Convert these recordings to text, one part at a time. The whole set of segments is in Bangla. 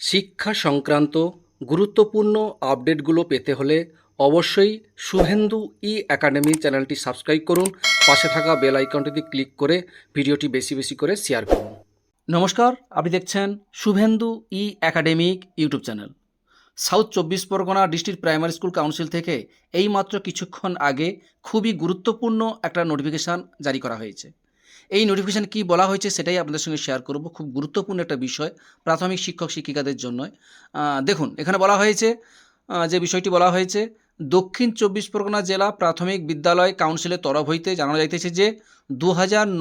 শিক্ষা সংক্রান্ত গুরুত্বপূর্ণ আপডেটগুলো পেতে হলে অবশ্যই শুভেন্দু ই একাডেমি চ্যানেলটি সাবস্ক্রাইব করুন। পাশে থাকা বেল আইকনটিতে ক্লিক করে ভিডিওটি বেশি বেশি করে শেয়ার করুন। নমস্কার, আপনি দেখছেন Shubhendu E academic YouTube channel. South চব্বিশ Pargana district primary school council থেকে এইমাত্র কিছুক্ষণ আগে খুবই গুরুত্বপূর্ণ একটা নোটিফিকেশান জারি করা হয়েছে। এই নোটিফিকেশান কি বলা হয়েছে সেটাই আপনাদের সঙ্গে শেয়ার করব। খুব গুরুত্বপূর্ণ একটা বিষয়, প্রাথমিক শিক্ষক শিক্ষিকাদের জন্য। দেখুন, এখানে বলা হয়েছে যে বিষয়টি বলা হয়েছে, দক্ষিণ চব্বিশ পরগনা জেলা প্রাথমিক বিদ্যালয় কাউন্সিলের তরফ হইতে জানানো যাইতেছে যে দু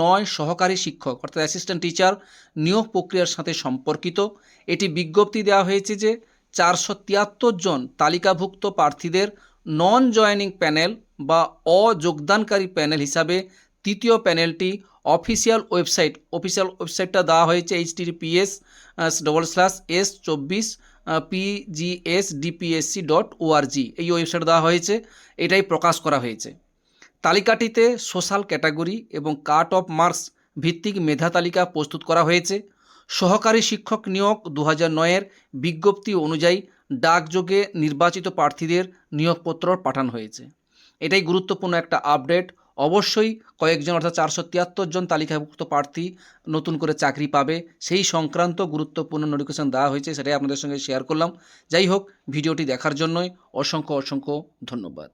নয় সহকারী শিক্ষক, অর্থাৎ অ্যাসিস্ট্যান্ট টিচার নিয়োগ প্রক্রিয়ার সাথে সম্পর্কিত। এটি বিজ্ঞপ্তি দেওয়া হয়েছে যে, চারশো তিয়াত্তর জন তালিকাভুক্ত প্রার্থীদের নন জয়েনিং প্যানেল বা অযোগদানকারী প্যানেল হিসাবে তৃতীয় প্যানেলটি অফিসিয়াল ওয়েবসাইট। অফিসিয়াল ওয়েবসাইটটা দেওয়া হয়েছে H TPS double slash S চব্বিশ পিজিএস ডিপিএসসি ডট ওআরজি এই ওয়েবসাইট দেওয়া হয়েছে, এটাই প্রকাশ করা হয়েছে। তালিকাটিতে সোশ্যাল ক্যাটাগরি এবং কাট অফ মার্কস ভিত্তিক মেধা তালিকা প্রস্তুত করা হয়েছে। সহকারী শিক্ষক নিয়োগ দু হাজার নয়ের বিজ্ঞপ্তি অনুযায়ী ডাকযোগে নির্বাচিত প্রার্থীদের নিয়োগপত্র পাঠানো হয়েছে। এটাই গুরুত্বপূর্ণ একটা আপডেট। অবশ্যই কয়েকজন, অর্থাৎ চারশো তিয়াত্তর জন তালিকাভুক্ত প্রার্থী নতুন করে চাকরি পাবে। সেই সংক্রান্ত গুরুত্বপূর্ণ নোটিফিকেশন দেওয়া হয়েছে, সেটাই আপনাদের সঙ্গে শেয়ার করলাম। যাই হোক, ভিডিওটি দেখার জন্যই অসংখ্য অসংখ্য ধন্যবাদ।